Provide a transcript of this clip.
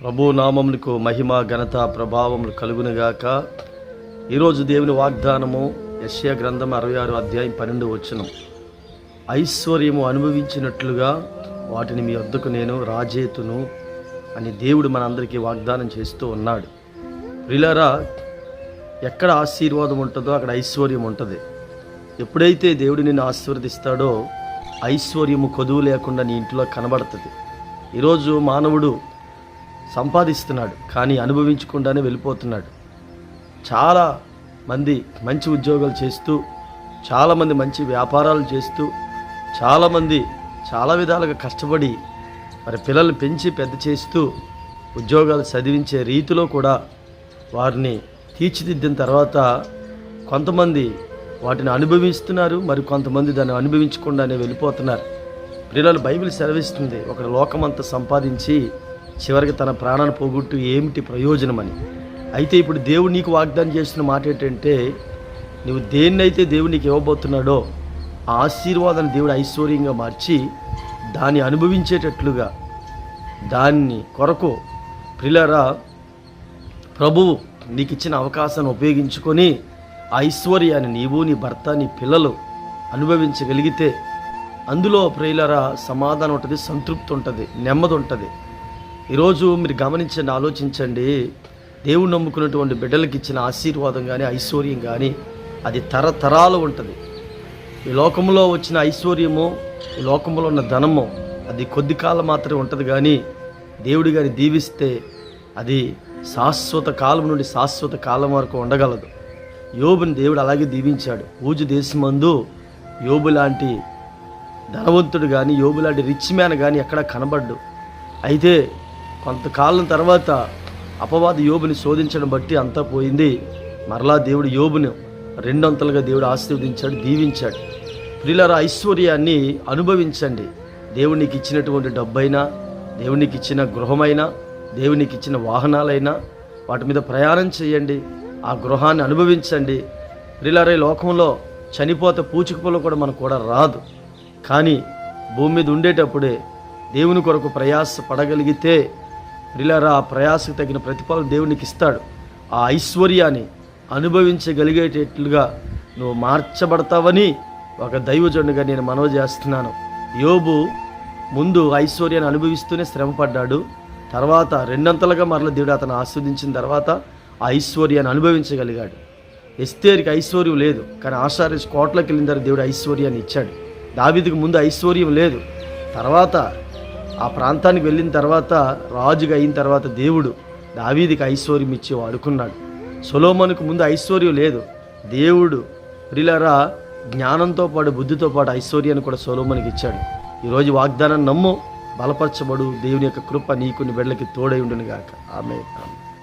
ప్రభు నామములకు మహిమ ఘనత ప్రభావములు కలుగునుగాక. ఈరోజు దేవుని వాగ్దానము యశ్య గ్రంథం అరవై ఆరు అధ్యాయం పన్నెండు వచనం. ఐశ్వర్యము అనుభవించినట్లుగా వాటిని మీ వద్దకు నేను రాజేతును అని దేవుడు మనందరికీ వాగ్దానం చేస్తూ ఉన్నాడు. ప్రిలరా ఎక్కడ ఆశీర్వాదం ఉంటుందో అక్కడ ఐశ్వర్యం ఉంటుంది. ఎప్పుడైతే దేవుడు నిన్ను ఆశీర్వదిస్తాడో ఐశ్వర్యము కొదువు లేకుండా నీ ఇంట్లో కనబడుతుంది. ఈరోజు మానవుడు సంపాదిస్తున్నాడు కానీ అనుభవించకుండానే వెళ్ళిపోతున్నాడు. చాలా మంది మంచి ఉద్యోగాలు చేస్తూ చాలామంది మంచి వ్యాపారాలు చేస్తూ చాలామంది చాలా విధాలుగా కష్టపడి మరి పిల్లల్ని పెంచి పెద్ద చేస్తూ ఉద్యోగాలు చదివించే రీతిలో కూడా వారిని తీర్చిదిద్దిన తర్వాత కొంతమంది వాటిని అనుభవిస్తున్నారు మరి కొంతమంది దాన్ని అనుభవించకుండానే వెళ్ళిపోతున్నారు. పిల్లలు బైబిల్ సెలవిస్తుంది ఒక లోకమంతా సంపాదించి చివరికి తన ప్రాణాన్ని పోగొట్టు ఏమిటి ప్రయోజనమని. అయితే ఇప్పుడు దేవుడు నీకు వాగ్దానం చేసిన మాట ఏంటంటే నువ్వు దేన్నైతే దేవుడు నీకు ఇవ్వబోతున్నాడో ఆ ఆశీర్వాదాన్ని దేవుడు ఐశ్వర్యంగా మార్చి దాన్ని అనుభవించేటట్లుగా దాన్ని కొరకు ప్రిలరా ప్రభువు నీకు ఇచ్చిన అవకాశాన్ని ఉపయోగించుకొని ఐశ్వర్యాన్ని నీవు నీ భర్త నీ పిల్లలు అనుభవించగలిగితే అందులో ప్రియులరా సమాధానం ఉంటుంది సంతృప్తి ఉంటుంది నెమ్మది ఉంటుంది. ఈరోజు మీరు గమనించండి ఆలోచించండి. దేవుడు నమ్ముకున్నటువంటి బిడ్డలకు ఇచ్చిన ఆశీర్వాదం కానీ ఐశ్వర్యం కానీ అది తరతరాలు ఉంటుంది. ఈ లోకంలో వచ్చిన ఐశ్వర్యము ఈ లోకంలో ఉన్న ధనము అది కొద్ది కాలం మాత్రమే ఉంటుంది కానీ దేవుడి గారి దీవిస్తే అది శాశ్వత కాలం నుండి శాశ్వత కాలం వరకు ఉండగలదు. యోబుని దేవుడు అలాగే దీవించాడు. ఊజు దేశమందు యోబు లాంటి ధనవంతుడు కానీ యోబు లాంటి రిచ్ మ్యాన్ కానీ ఎక్కడా కనబడ్డు. అయితే కొంతకాలం తర్వాత అపవాది యోబుని శోధించడం బట్టి అంతా పోయింది. మరలా దేవుడు యోబును రెండొంతలుగా దేవుడు ఆశీర్వదించాడు దీవించాడు. ప్రిలర ఐశ్వర్యాన్ని అనుభవించండి. దేవునికి ఇచ్చినటువంటి డబ్బైనా దేవునికి ఇచ్చిన గృహమైనా దేవునికి ఇచ్చిన వాహనాలైనా వాటి మీద ప్రయాణం చేయండి. ఆ గృహాన్ని అనుభవించండి. ప్రిలరే లోకంలో చనిపోతే పూచుకుపోలో కూడా మనకు కూడా రాదు. కానీ భూమి మీద ఉండేటప్పుడే దేవుని కొరకు ప్రయాస పడగలిగితే ప్రిలారా ఆ ప్రయాసకు తగిన ప్రతిఫలం దేవునికి ఇస్తాడు. ఆ ఐశ్వర్యాన్ని అనుభవించగలిగేటట్లుగా నువ్వు మార్చబడతావని ఒక దైవజనుడిగా నేను మనవి చేస్తున్నాను. యోబు ముందు ఐశ్వర్యాన్ని అనుభవిస్తూనే శ్రమపడ్డాడు. తర్వాత రెండంతలుగా మరల దేవుడు అతను ఆస్వాదించిన తర్వాత ఆ ఐశ్వర్యాన్ని అనుభవించగలిగాడు. ఎస్తేరికి ఐశ్వర్యం లేదు కానీ ఆషారేజ్ కోట్లకి వెళ్ళిన తర్వాత దేవుడు ఐశ్వర్యాన్ని ఇచ్చాడు. దావిదికి ముందు ఐశ్వర్యం లేదు. తర్వాత ఆ ప్రాంతానికి వెళ్ళిన తర్వాత రాజుగా అయిన తర్వాత దేవుడు దావీదికి ఐశ్వర్యం ఇచ్చి వాడుకున్నాడు. సొలోమనుకు ముందు ఐశ్వర్యం లేదు. దేవుడు ప్రిలరా జ్ఞానంతో పాటు బుద్ధితో పాటు ఐశ్వర్యాన్ని కూడా సొలోమనికి ఇచ్చాడు. ఈరోజు వాగ్దానం నమ్ము బలపరచబడు దేవుని యొక్క కృప నీకుని బిడ్డలకి తోడై ఉండును గాక ఆమె ఆమె